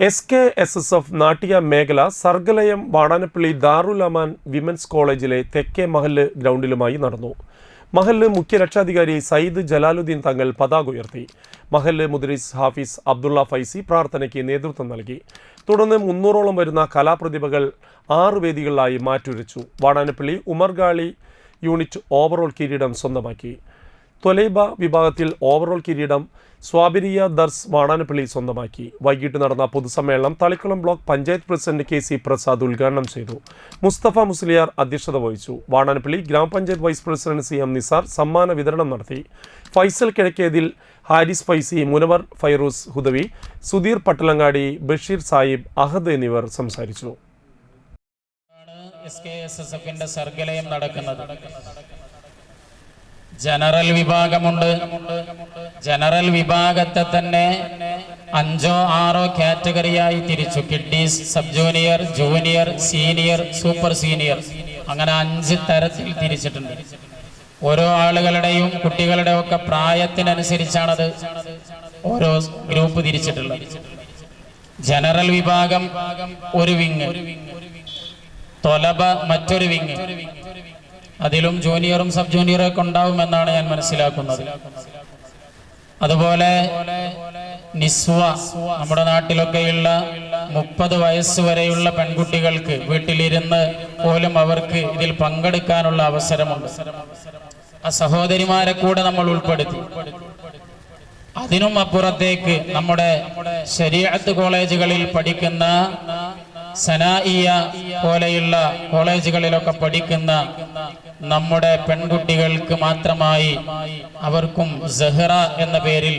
S K S S F നാട്ടിയ മേഖല Sargalayam Vadanappally Darul Aman women's കോളേജിലെ തെക്കേ മഹല്ല് ഗ്രൗണ്ടിലുമായി നടന്നു. മഹല്ല് മുഖ്യ രക്ഷാധികാരി സയ്യിദ് ജലാലുദ്ദീൻ തങ്ങൾ പതാക ഉയർത്തി. മഹല്ല് മുദ്രീസ് ഹാഫിസ് അബ്ദുള്ള ഫൈസി പ്രാർത്ഥനയ്ക്ക് നേതൃത്വം നൽകി. തുടർന്ന് മുന്നൂറോളം വരുന്ന കലാപ്രതിഭകൾ ആറ് വേദികളിലായി മാറ്റുരച്ചു. വാടാനപ്പള്ളി ഉമർഗാളി യൂണിറ്റ് ഓവറോൾ കിരീടം സ്വന്തമാക്കി. തൊലൈബ വിഭാഗത്തിൽ ഓവറോൾ കിരീടം സ്വാബിരിയ ദർസ് വാടാനപ്പള്ളി സ്വന്തമാക്കി. വൈകിട്ട് നടന്ന പൊതുസമ്മേളനം Thalikulam block panchayat president K C Prasad ഉദ്ഘാടനം ചെയ്തു. മുസ്തഫ മുസ്ലിയാർ അധ്യക്ഷത വഹിച്ചു. Vadanappally grama panchayat vice president C M Nisar സമ്മാന വിതരണം നടത്തി. ഫൈസൽ കിഴക്കേതിൽ ഹാരിസ് ഫൈസി മുനവർ ഫൈറൂസ് ഹുദവി സുധീർ പട്ടലങ്ങാടി ബഷീർ സാഹിബ് അഹദ് എന്നിവർ സംസാരിച്ചു. എസ് കെ എസ് എസ് എഫിന്റെ സർഗലയം നടക്കുന്നത്. ജനറൽ വിഭാഗമുണ്ട്. ജനറൽ വിഭാഗത്തെ തന്നെ അഞ്ചോ ആറോ കാറ്റഗറിയായി തിരിച്ചു. Kiddies sub junior junior senior super senior. അങ്ങനെ അഞ്ച് തരത്തിൽ തിരിച്ചിട്ടുണ്ട്. ഓരോ ആളുകളുടെയും കുട്ടികളുടെ ഒക്കെ പ്രായത്തിനനുസരിച്ചാണത് ഓരോ ഗ്രൂപ്പ് തിരിച്ചിട്ടുള്ളത്. ജനറൽ വിഭാഗം ഒരു വിങ്. തൊലബ മറ്റൊരു വിങ്. അതിലും ജൂനിയറും സബ് ജൂനിയറും ഒക്കെ ഉണ്ടാവുമെന്നാണ് ഞാൻ മനസ്സിലാക്കുന്നത്. അതുപോലെ നിസ്വ നമ്മുടെ നാട്ടിലൊക്കെയുള്ള മുപ്പത് വയസ്സ് വരെയുള്ള പെൺകുട്ടികൾക്ക് വീട്ടിലിരുന്ന് പോലും അവർക്ക് ഇതിൽ പങ്കെടുക്കാനുള്ള അവസരമുണ്ട്. ആ സഹോദരിമാരെ കൂടെ നമ്മൾ ഉൾപ്പെടുത്തി. അതിനും അപ്പുറത്തേക്ക് നമ്മുടെ ശരീരത്ത് കോളേജുകളിൽ പഠിക്കുന്ന സനായിയ പോലെയുള്ള കോളേജുകളിലൊക്കെ പഠിക്കുന്ന നമ്മുടെ പെൺകുട്ടികൾക്ക് മാത്രമായി അവർക്കും സഹ്റ എന്ന പേരിൽ